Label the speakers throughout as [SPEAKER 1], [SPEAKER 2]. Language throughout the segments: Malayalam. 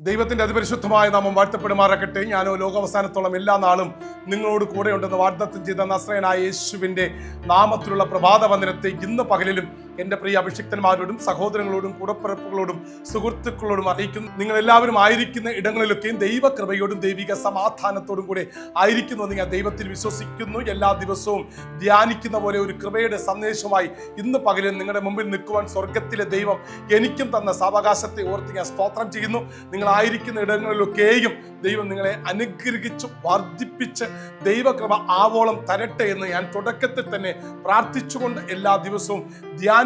[SPEAKER 1] ദൈവത്തിന്റെ അതിപരിശുദ്ധമായ നാമം വാഴ്ത്തപ്പെടുമാറക്കട്ടെ ഞാനോ ലോകാവസാനത്തോളം എല്ലാ നാളും നിങ്ങളോട് കൂടെയുണ്ടെന്ന് വാഗ്ദത്തം ചെയ്ത നസ്രയനായ യേശുവിന്റെ നാമത്തിലുള്ള പ്രഭാത വന്ദനത്തെ ഇന്ന് പകലിലും എന്റെ പ്രിയ അഭിഷിക്തന്മാരോടും സഹോദരങ്ങളോടും കൂടപ്പിറപ്പുകളോടും സുഹൃത്തുക്കളോടും അറിയിക്കുന്നു നിങ്ങൾ എല്ലാവരും ആയിരിക്കുന്ന ഇടങ്ങളിലൊക്കെയും ദൈവകൃപയോടും ദൈവിക സമാധാനത്തോടും കൂടെ ആയിരിക്കുന്നു എന്ന് ഞാൻ ദൈവത്തിൽ വിശ്വസിക്കുന്നു. എല്ലാ ദിവസവും ധ്യാനിക്കുന്ന പോലെ ഒരു കൃപയുടെ സന്ദേശമായി ഇന്ന് പകലും നിങ്ങളുടെ മുമ്പിൽ നിൽക്കുവാൻ സ്വർഗത്തിലെ ദൈവം എനിക്കും തന്ന സാവകാശത്തെ ഓർത്ത് ഞാൻ സ്തോത്രം ചെയ്യുന്നു. നിങ്ങൾ നിങ്ങളായിരിക്കുന്ന ഇടങ്ങളിലൊക്കെയും ദൈവം നിങ്ങളെ അനുഗ്രഹിച്ച് വർദ്ധിപ്പിച്ച് ദൈവകൃപ ആവോളം തരട്ടെ എന്ന് ഞാൻ തുടക്കത്തിൽ തന്നെ പ്രാർത്ഥിച്ചുകൊണ്ട് എല്ലാ ദിവസവും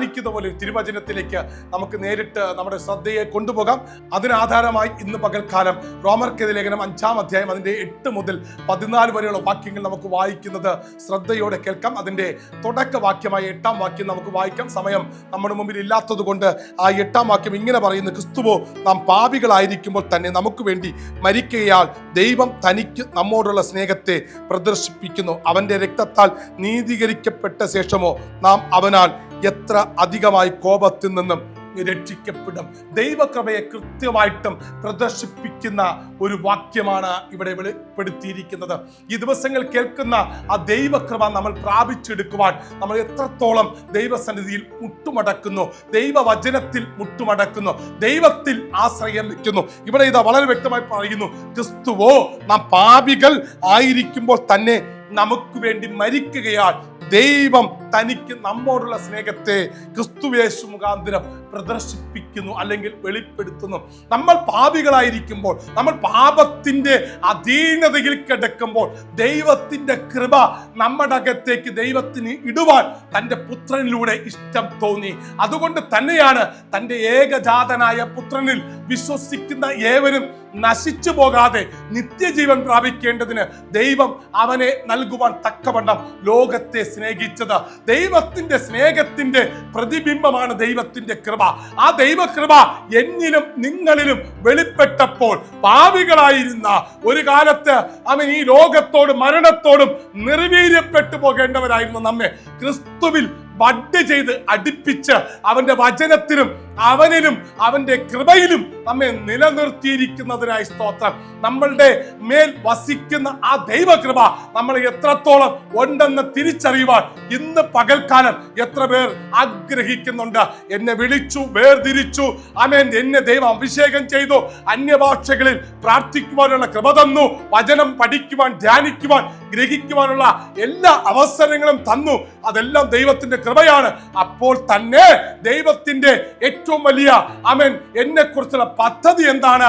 [SPEAKER 1] ധ്യാനിക്കുന്ന പോലെ തിരുവചനത്തിലേക്ക് നമുക്ക് നേരിട്ട് നമ്മുടെ ശ്രദ്ധയെ കൊണ്ടുപോകാം. അതിനാധാരമായി ഇന്ന് പകൽക്കാലം റോമർക്കെതി ലേഖനം അഞ്ചാം അധ്യായം അതിന്റെ എട്ട് മുതൽ പതിനാല് വരെയുള്ള വാക്യങ്ങൾ നമുക്ക് വായിക്കുന്നത് ശ്രദ്ധയോടെ കേൾക്കാം. അതിന്റെ തുടക്ക വാക്യമായ എട്ടാം വാക്യം നമുക്ക് വായിക്കാം. സമയം നമ്മുടെ മുമ്പിൽ ഇല്ലാത്തത് കൊണ്ട് ആ എട്ടാം വാക്യം ഇങ്ങനെ പറയുന്നു ക്രിസ്തുവോ നാം പാപികളായിരിക്കുമ്പോൾ തന്നെ നമുക്ക് വേണ്ടി മരിക്കയാൽ ദൈവം തനിക്ക് നമ്മോടുള്ള സ്നേഹത്തെ പ്രദർശിപ്പിക്കുന്നു. അവന്റെ രക്തത്താൽ നീതീകരിക്കപ്പെട്ട ശേഷമോ നാം അവനാൽ എത്ര അധികമായി കോപത്തിൽ നിന്നും രക്ഷിക്കപ്പെടും? ദൈവകൃപയെ കൃത്യമായിട്ടും പ്രദർശിപ്പിക്കുന്ന ഒരു വാക്യമാണ് ഇവിടെ വെളിപ്പെടുത്തിയിരിക്കുന്നത്. ഈ ദിവസങ്ങൾ കേൾക്കുന്ന ആ ദൈവകൃപ നമ്മൾ പ്രാപിച്ചെടുക്കുവാൻ നമ്മൾ എത്രത്തോളം ദൈവസന്നിധിയിൽ മുട്ടുമടക്കുന്നു ദൈവവചനത്തിൽ മുട്ടുമടക്കുന്നു ദൈവത്തിൽ ആശ്രയം വയ്ക്കുന്നു. ഇവിടെ ഇത് വളരെ വ്യക്തമായി പറയുന്നു ക്രിസ്തുവോ നാം പാപികൾ ആയിരിക്കുമ്പോൾ തന്നെ നമുക്ക് വേണ്ടി മരിക്കുകയാൽ ദൈവം തനിക്ക് നമ്മോടുള്ള സ്നേഹത്തെ ക്രിസ്തുവേശു മുഖാന്തരം പ്രദർശിപ്പിക്കുന്നു അല്ലെങ്കിൽ വെളിപ്പെടുത്തുന്നു. നമ്മൾ പാപികളായിരിക്കുമ്പോൾ നമ്മൾ പാപത്തിന്റെ അധീനതയിൽ കിടക്കുമ്പോൾ ദൈവത്തിന്റെ കൃപ നമ്മുടെ അകത്തേക്ക് ദൈവത്തിന് ഇടുവാൻ തന്റെ പുത്രനിലൂടെ ഇഷ്ടം തോന്നി. അതുകൊണ്ട് തന്നെയാണ് തന്റെ ഏകജാതനായ പുത്രനിൽ വിശ്വസിക്കുന്ന ഏവരും നശിച്ചു പോകാതെ നിത്യജീവൻ പ്രാപിക്കേണ്ടതിന് ദൈവം അവനെ നൽകുവാൻ തക്കവണ്ണം ലോകത്തെ സ്നേഹിച്ചത്. ദൈവത്തിന്റെ സ്നേഹത്തിന്റെ പ്രതിബിംബമാണ് ദൈവത്തിന്റെ കൃപ. ആ ദൈവകൃപ എന്നിലും നിങ്ങളിലും വെളിപ്പെട്ടപ്പോൾ പാവികളായിരുന്ന ഒരു കാലത്ത് അവൻ ഈ ലോകത്തോടും മരണത്തോടും നിർവീര്യപ്പെട്ടു പോകേണ്ടവരായിരുന്നു നമ്മെ. ക്രിസ്തുവിൽ ബഡ് ചെയ്ത് അടുപ്പിച്ച് അവന്റെ വചനത്തിലും അവനിലും അവന്റെ കൃപയിലും നമ്മെ നിലനിർത്തിയിരിക്കുന്നതിനായി സ്തോത്രം. നമ്മളുടെ മേൽ വസിക്കുന്ന ആ ദൈവകൃപ നമ്മൾ എത്രത്തോളം ഉണ്ടെന്ന് തിരിച്ചറിയുവാൻ ഇന്ന് പകൽക്കാലം എത്ര പേർ ആഗ്രഹിക്കുന്നുണ്ട്. എന്നെ വിളിച്ചു വേർതിരിച്ചു. അമേൻ എന്നെ ദൈവം അഭിഷേകം ചെയ്തു. അന്യഭാഷകളിൽ പ്രാർത്ഥിക്കുവാനുള്ള കൃപ തന്നു. വചനം പഠിക്കുവാൻ ധ്യാനിക്കുവാൻ ഗ്രഹിക്കുവാനുള്ള എല്ലാ അവസരങ്ങളും തന്നു. അതെല്ലാം ദൈവത്തിന്റെ കൃപയാണ്. അപ്പോൾ തന്നെ ദൈവത്തിന്റെ ഏറ്റവും വലിയ അവൻ എന്നെ കുറിച്ചുള്ള പദ്ധതി എന്താണ്?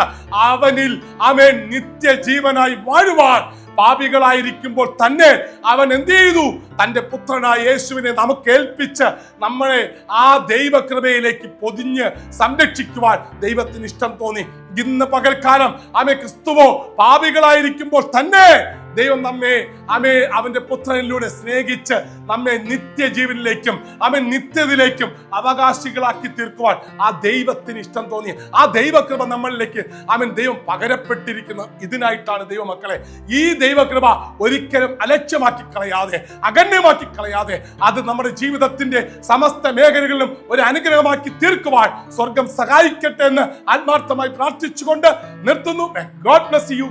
[SPEAKER 1] അവനിൽ അവൻ നിത്യജീവനായി വാഴുവാൻ പാപികളായിരിക്കുമ്പോൾ തന്നെ അവൻ എന്ത് ചെയ്തു? തന്റെ പുത്രനായ യേശുവിനെ നമുക്ക് ഏൽപ്പിച്ച് നമ്മളെ ആ ദൈവകൃപയിലേക്ക് പൊതിഞ്ഞ് സംരക്ഷിക്കുവാൻ ദൈവത്തിന് ഇഷ്ടം തോന്നി. ഇന്ന് പകൽക്കാലം ആമേ ക്രിസ്തുവോ പാപികളായിരിക്കുമ്പോൾ തന്നെ ദൈവം നമ്മെ അമേ അവന്റെ പുത്രനിലൂടെ സ്നേഹിച്ച് നമ്മെ നിത്യജീവനിലേക്കും അവൻ നിത്യതയിലേക്കും അവകാശികളാക്കി തീർക്കുവാൻ ആ ദൈവത്തിന് ഇഷ്ടം തോന്നി. ആ ദൈവകൃപ നമ്മളിലേക്ക് അവൻ ദൈവം പകരപ്പെട്ടിരിക്കുന്ന. ഇതിനായിട്ടാണ് ദൈവമക്കളെ ഈ ദൈവകൃപ ഒരിക്കലും അലക്ഷ്യമാക്കി കളയാതെ അഗണ്യമാക്കി കളയാതെ അത് നമ്മുടെ ജീവിതത്തിന്റെ സമസ്ത മേഖലകളിലും ഒരു അനുഗ്രഹമാക്കി തീർക്കുവാൻ സ്വർഗം സഹായിക്കട്ടെ എന്ന് ആത്മാർത്ഥമായി പ്രാർത്ഥിച്ചുകൊണ്ട് നിർത്തുന്നു. God bless you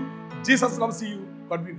[SPEAKER 1] Jesus loves you पर भी